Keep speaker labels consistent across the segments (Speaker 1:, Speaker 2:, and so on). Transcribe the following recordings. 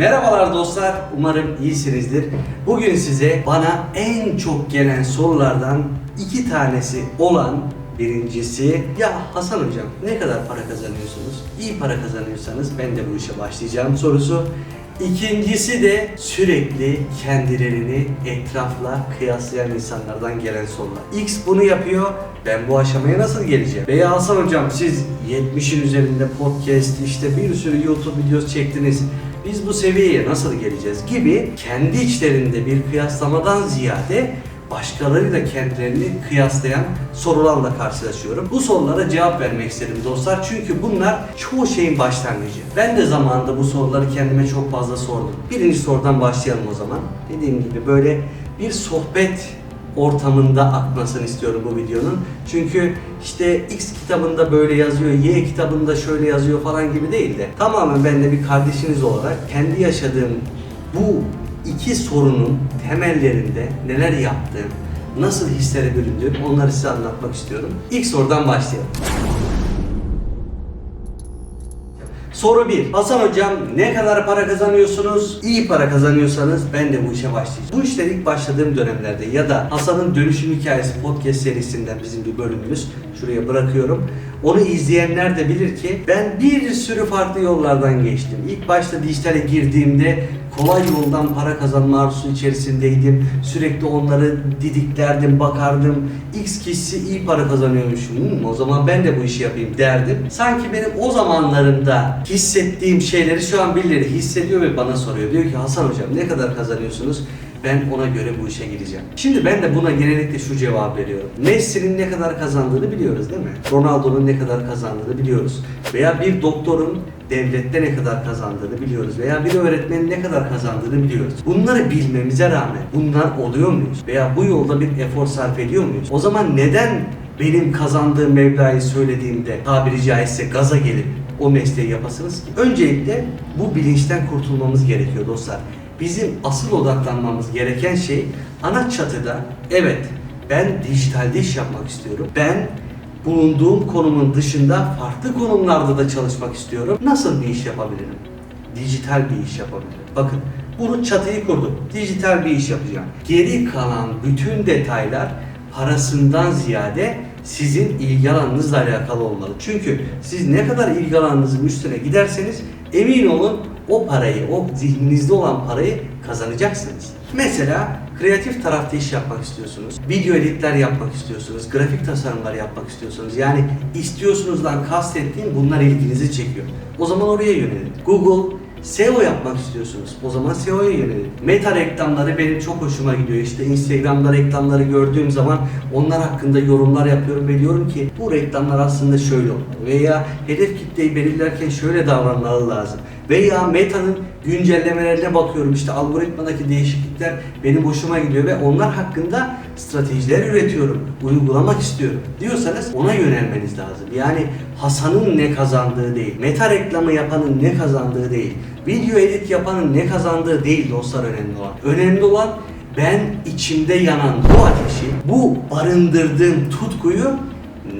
Speaker 1: Merhabalar dostlar, umarım iyisinizdir. Bugün size bana en çok gelen sorulardan iki tanesi olan birincisi ya Hasan hocam ne kadar para kazanıyorsunuz? İyi para kazanıyorsanız ben de bu işe başlayacağım sorusu. İkincisi de sürekli kendilerini etrafla kıyaslayan insanlardan gelen sorular. X bunu yapıyor, ben bu aşamaya nasıl geleceğim? Veya Hasan hocam siz 70'in üzerinde podcast, işte bir sürü YouTube videosu çektiniz. Biz bu seviyeye nasıl geleceğiz gibi kendi içlerinde bir kıyaslamadan ziyade başkalarıyla kendilerini kıyaslayan sorularla karşılaşıyorum. Bu sorulara cevap vermek istedim dostlar. Çünkü bunlar çoğu şeyin başlangıcı. Ben de zamanında bu soruları kendime çok fazla sordum. Birinci sorudan başlayalım o zaman. Dediğim gibi böyle bir sohbet ortamında akmasını istiyorum bu videonun. Çünkü işte X kitabında böyle yazıyor, Y kitabında şöyle yazıyor falan gibi değil de tamamen ben de bir kardeşiniz olarak kendi yaşadığım bu iki sorunun temellerinde neler yaptığım, nasıl hislere büründüğüm onları size anlatmak istiyorum. İlk sorudan başlayalım. Soru 1. Hasan hocam ne kadar para kazanıyorsunuz? İyi para kazanıyorsanız ben de bu işe başlayacağım. Bu işler ilk başladığım dönemlerde ya da Hasan'ın dönüşüm hikayesi podcast serisinden bizim bir bölümümüz. Şuraya bırakıyorum. Onu izleyenler de bilir ki ben bir sürü farklı yollardan geçtim. İlk başta dijitale girdiğimde kolay yoldan para kazanma arzusu içerisindeydim. Sürekli onları didiklerdim, bakardım. X kişisi iyi para kazanıyormuş. Hmm, o zaman ben de bu işi yapayım derdim. Sanki benim o zamanlarımda hissettiğim şeyleri şu an birileri hissediyor ve bana soruyor. Diyor ki Hasan hocam ne kadar kazanıyorsunuz? Ben ona göre bu işe gireceğim. Şimdi ben de buna genellikle şu cevap veriyorum. Messi'nin ne kadar kazandığını biliyoruz değil mi? Ronaldo'nun ne kadar kazandığını biliyoruz. Veya bir doktorun devlette ne kadar kazandığını biliyoruz. Veya bir öğretmenin ne kadar kazandığını biliyoruz. Bunları bilmemize rağmen bunlar oluyor muyuz? Veya bu yolda bir efor sarf ediyor muyuz? O zaman neden benim kazandığım meblağı söylediğimde tabiri caizse gaza gelip o mesleği yapasınız ki? Öncelikle bu bilinçten kurtulmamız gerekiyor dostlar. Bizim asıl odaklanmamız gereken şey ana çatıda evet ben dijitalde iş yapmak istiyorum. Ben bulunduğum konumun dışında farklı konumlarda da çalışmak istiyorum. Nasıl bir iş yapabilirim? Dijital bir iş yapabilirim. Bakın bunu çatıyı kurdum. Dijital bir iş yapacağım. Geri kalan bütün detaylar parasından ziyade sizin ilgi alanınızla alakalı olmalı. Çünkü siz ne kadar ilgi alanınızın üstüne giderseniz emin olun o parayı, o zihninizde olan parayı kazanacaksınız. Mesela kreatif tarafta iş yapmak istiyorsunuz. Video editler yapmak istiyorsunuz. Grafik tasarımlar yapmak istiyorsunuz. Yani istiyorsunuzdan kastettiğim bunlar ilginizi çekiyor. O zaman oraya yönelin. Google SEO yapmak istiyorsunuz. O zaman SEO'ya yönelin. Meta reklamları benim çok hoşuma gidiyor. İşte Instagram'da reklamları gördüğüm zaman onlar hakkında yorumlar yapıyorum ve diyorum ki bu reklamlar aslında şöyle olmalı. Veya hedef kitleyi belirlerken şöyle davranmalı lazım. Veya Meta'nın güncellemelerine bakıyorum. İşte algoritmadaki değişiklikler benim hoşuma gidiyor ve onlar hakkında stratejiler üretiyorum. Uygulamak istiyorum diyorsanız ona yönelmeniz lazım. Yani Hasan'ın ne kazandığı değil, meta reklamı yapanın ne kazandığı değil, video edit yapanın ne kazandığı değil dostlar önemli olan. Önemli olan ben içimde yanan bu ateşi, bu barındırdığım tutkuyu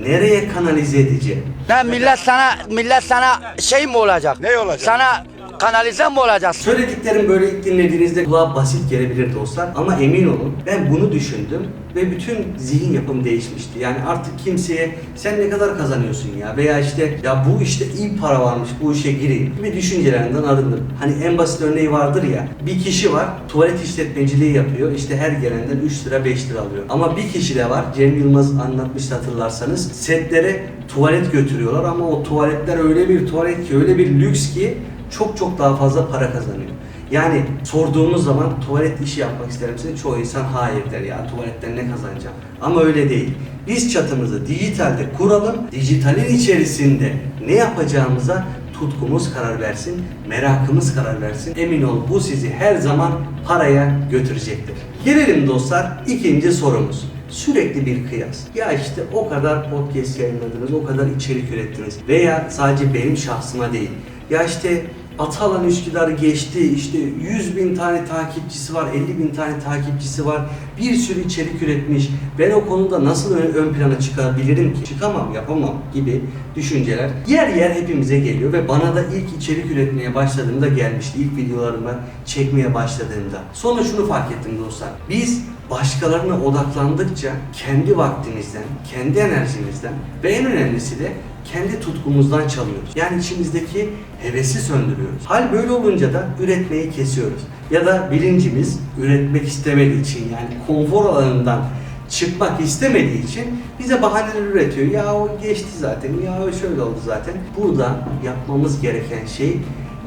Speaker 1: nereye kanalize edeceğim?
Speaker 2: Ne millet sana millet sana şey mi olacak?
Speaker 3: Ne olacak?
Speaker 2: Sana kanalize mi olacak?
Speaker 1: Söylediklerim böyle ilk dinlediğinizde kulağa basit gelebilir dostlar ama emin olun ben bunu düşündüm ve bütün zihin yapım değişmişti. Yani artık kimseye sen ne kadar kazanıyorsun ya veya işte ya bu işte iyi para varmış bu işe gireyim gibi düşüncelerinden arındım. Hani en basit örneği vardır ya bir kişi var tuvalet işletmeciliği yapıyor işte her gelenden 3 lira 5 lira alıyor. Ama bir kişi de var Cem Yılmaz anlatmıştı hatırlarsanız setlere tuvalet götürüyorlar ama o tuvaletler öyle bir tuvalet ki öyle bir lüks ki çok çok daha fazla para kazanıyor. Yani sorduğumuz zaman tuvalet işi yapmak ister misin? Çoğu insan hayır der ya tuvaletten ne kazanacağım? Ama öyle değil. Biz çatımızı dijitalde kuralım. Dijitalin içerisinde ne yapacağımıza tutkumuz karar versin, merakımız karar versin. Emin ol bu sizi her zaman paraya götürecektir. Gelelim dostlar ikinci sorumuz. Sürekli bir kıyas. Ya işte o kadar podcast yayınladınız, o kadar içerik ürettiniz. Veya sadece benim şahsıma değil. Ya işte Atalan Üsküdar'ı geçti. İşte 100 bin tane takipçisi var, 50 bin tane takipçisi var. Bir sürü içerik üretmiş. Ben o konuda nasıl ön, ön plana çıkabilirim ki? Çıkamam, yapamam gibi düşünceler yer yer hepimize geliyor ve bana da ilk içerik üretmeye başladığımda gelmişti. İlk videolarımı çekmeye başladığımda. Sonra şunu fark ettim dostlar. Biz başkalarına odaklandıkça kendi vaktimizden, kendi enerjimizden ve en önemlisi de kendi tutkumuzdan çalıyoruz. Yani içimizdeki hevesi söndürüyoruz. Hal böyle olunca da üretmeyi kesiyoruz. Ya da bilincimiz üretmek istemediği için yani konfor alanından çıkmak istemediği için bize bahaneler üretiyor. Ya o geçti zaten, ya o şöyle oldu zaten. Burada yapmamız gereken şey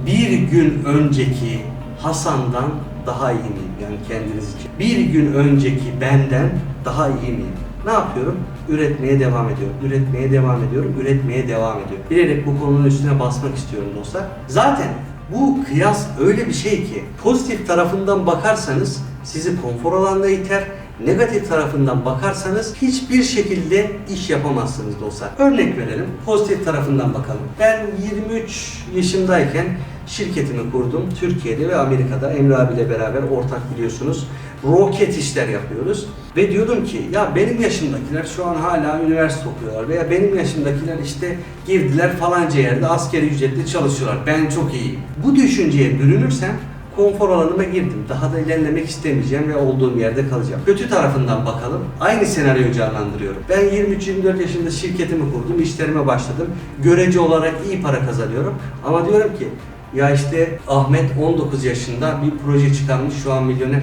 Speaker 1: bir gün önceki Hasan'dan daha iyi miyim? Yani kendiniz için. Bir gün önceki benden daha iyi miyim? Ne yapıyorum? Üretmeye devam ediyorum. Üretmeye devam ediyorum. Üretmeye devam ediyorum. Bilerek bu konunun üstüne basmak istiyorum dostlar. Zaten bu kıyas öyle bir şey ki pozitif tarafından bakarsanız sizi konfor alanına iter. Negatif tarafından bakarsanız hiçbir şekilde iş yapamazsınız dostlar. Örnek verelim. Pozitif tarafından bakalım. Ben 23 yaşındayken şirketimi kurdum. Türkiye'de ve Amerika'da Emre abiyle beraber ortak biliyorsunuz. Roket işler yapıyoruz. Ve diyordum ki ya benim yaşımdakiler şu an hala üniversite okuyorlar veya benim yaşımdakiler işte girdiler falanca yerde askeri ücretli çalışıyorlar. Ben çok iyiyim. Bu düşünceye bürünürsem konfor alanıma girdim. Daha da ilerlemek istemeyeceğim ve olduğum yerde kalacağım. Kötü tarafından bakalım. Aynı senaryoyu canlandırıyorum. Ben 23-24 yaşında şirketimi kurdum, işlerime başladım. Görece olarak iyi para kazanıyorum. Ama diyorum ki ya işte Ahmet 19 yaşında bir proje çıkarmış şu an milyoner.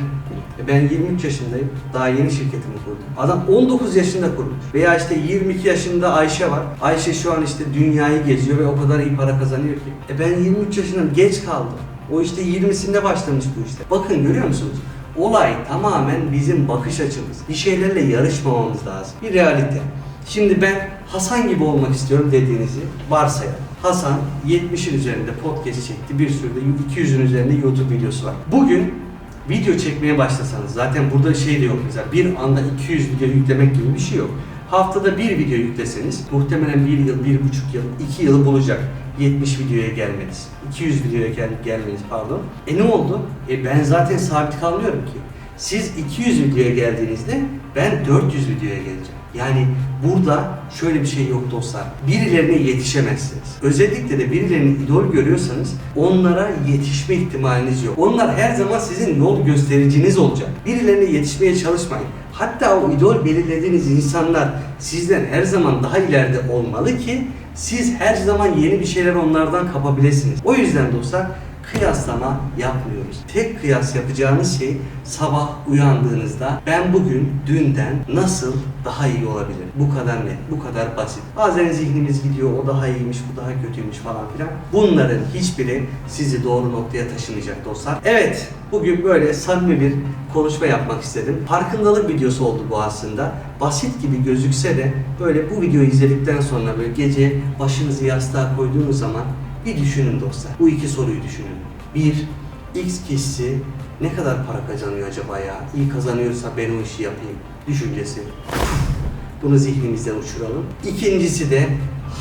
Speaker 1: E Ben 23 yaşındayım. Daha yeni şirketimi kurdum. Adam 19 yaşında kurmuş. Veya işte 22 yaşında Ayşe var. Ayşe şu an işte dünyayı geziyor ve o kadar iyi para kazanıyor ki. E ben 23 yaşındayım. Geç kaldım. O işte 20'sinde başlamış bu işte. Bakın görüyor musunuz? Olay tamamen bizim bakış açımız. Bir şeylerle yarışmamamız lazım. Bir realite. Şimdi ben Hasan gibi olmak istiyorum dediğinizi varsayalım. Hasan 70'in üzerinde podcast çekti. Bir sürü de 200'ün üzerinde YouTube videosu var. Bugün video çekmeye başlasanız zaten burada şey de yok mesela bir anda 200 video yüklemek gibi bir şey yok. Haftada bir video yükleseniz muhtemelen bir yıl, bir buçuk yıl, iki yıl bulacak 70 videoya gelmeniz. 200 videoya gel gelmeniz pardon. E ne oldu? E ben zaten sabit kalmıyorum ki. Siz 200 videoya geldiğinizde ben 400 videoya geleceğim. Yani burada şöyle bir şey yok dostlar. Birilerine yetişemezsiniz. Özellikle de birilerini idol görüyorsanız onlara yetişme ihtimaliniz yok. Onlar her zaman sizin yol göstericiniz olacak. Birilerine yetişmeye çalışmayın. Hatta o idol belirlediğiniz insanlar sizden her zaman daha ileride olmalı ki siz her zaman yeni bir şeyler onlardan kapabilirsiniz. O yüzden dostlar kıyaslama yapmıyoruz. Tek kıyas yapacağınız şey sabah uyandığınızda ben bugün dünden nasıl daha iyi olabilirim? Bu kadar net, bu kadar basit. Bazen zihnimiz gidiyor, o daha iyiymiş, bu daha kötüymüş falan filan. Bunların hiçbiri sizi doğru noktaya taşımayacak dostlar. Evet, bugün böyle samimi bir konuşma yapmak istedim. Farkındalık videosu oldu bu aslında. Basit gibi gözükse de böyle bu videoyu izledikten sonra böyle gece başınızı yastığa koyduğunuz zaman bir düşünün dostlar. Bu iki soruyu düşünün. Bir, X kişisi ne kadar para kazanıyor acaba ya? İyi kazanıyorsa ben o işi yapayım düşüncesi. Bunu zihnimizden uçuralım. İkincisi de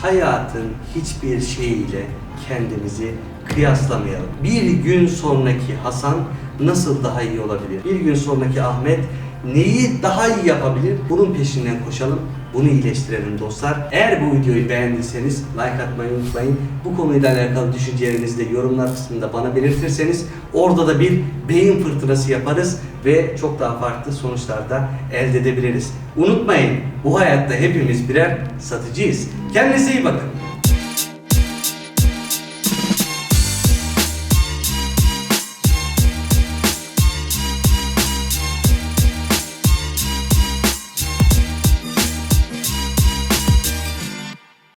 Speaker 1: hayatın hiçbir şeyiyle kendimizi kıyaslamayalım. Bir gün sonraki Hasan nasıl daha iyi olabilir? Bir gün sonraki Ahmet neyi daha iyi yapabilir? Bunun peşinden koşalım. Bunu iyileştirelim dostlar. Eğer bu videoyu beğendiyseniz like atmayı unutmayın. Bu konuyla alakalı düşüncelerinizi de yorumlar kısmında bana belirtirseniz orada da bir beyin fırtınası yaparız ve çok daha farklı sonuçlar da elde edebiliriz. Unutmayın bu hayatta hepimiz birer satıcıyız. Kendinize iyi bakın.